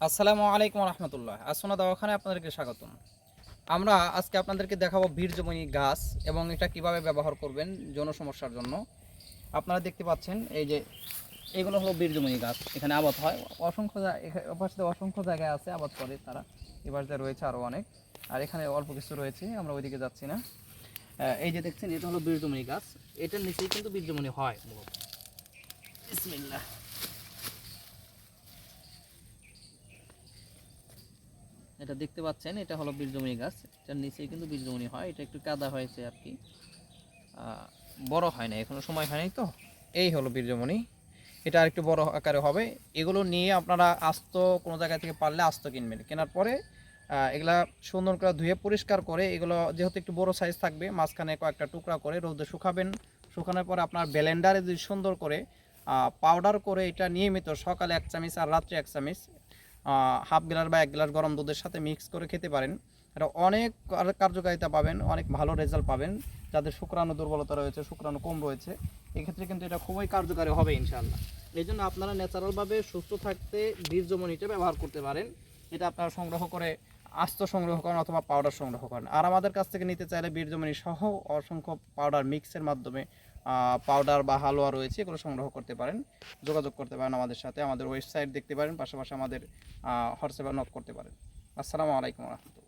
আসসালামু আলাইকুম রহমতুল্লাহ। আসোনা দাওয়াখানে আপনাদেরকে স্বাগতম। আমরা আজকে আপনাদেরকে দেখাবো বীর্যমণি গাছ এবং এটা কীভাবে ব্যবহার করবেন যৌন সমস্যার জন্য। আপনারা দেখতে পাচ্ছেন, এই যে এগুলো হলো বীর্যমণি গাছ। এখানে আবাদ হয়। অসংখ্য ওপাশে অসংখ্য জায়গায় আছে আবাদ করে তারা। এবার রয়েছে আরও অনেক। আর এখানে অল্প কিছু রয়েছে, আমরা ওইদিকে যাচ্ছি না। এই যে দেখছেন, এটা হলো বীর্যমণি গাছ। এটার নিচেই কিন্তু বীর্যমণি হয়। এটা দেখতে পাচ্ছেন, এটা হলো বীরজমনি গাছ। এটার নিচেই কিন্তু বীরজমনি হয়, এটা একটু কাদা হয়েছে আর কি। বড় হয় না, এখনও সময় হয়নি তো। এই হলো বীরজমনি। এটা আর একটু বড় আকারে হবে। এগুলো নিয়ে আপনারা আস্ত কোনো জায়গা থেকে পারলে আস্ত কিনবেন। কেনার পরে এগুলা সুন্দর করে ধুয়ে পরিষ্কার করে, এগুলো যেহেতু একটু বড় সাইজ থাকবে, মাঝখানে কয়েকটা টুকরা করে রোদে শুকাবেন। শুকানোর পরে আপনার ব্লেন্ডারে যদি সুন্দর করে পাউডার করে এটা নিয়মিত সকালে এক চামচ আর রাত্রে এক চামচ হাফ গ্লাস বা এক গ্লাস গরম দুধের সাথে মিক্স করে খেতে পারেন। এটা অনেক কার- কার্যকারিতা পাবেন, অনেক ভালো রেজাল্ট পাবেন। যাদের শুক্রাণু দুর্বলতা রয়েছে, শুক্রাণু কম রয়েছে, এক্ষেত্রে কিন্তু এটা খুবই কার্যকারী হবে ইনশাল্লাহ এই জন্য আপনারা ন্যাচারালভাবে সুস্থ থাকতে বীর্যমণিটা ব্যবহার করতে পারেন। এটা আপনারা সংগ্রহ করে আস্ত সংগ্রহ করেন অথবা পাউডার সংগ্রহ করেন। আর আমাদের কাছ থেকে নিতে চাইলে বীর্যমণি সহ অসংখ্য পাউডার মিক্সের মাধ্যমে পাউডার বা হালুয়া রয়েছে, এগুলো সংগ্রহ করতে পারেন, যোগাযোগ করতে পারেন আমাদের সাথে, আমাদের ওয়েবসাইট দেখতে পারেন, পাশাপাশি আমাদের হোয়াটসঅ্যাপে নক করতে পারেন। আসসালামু আলাইকুম রহমতুল্লাহ।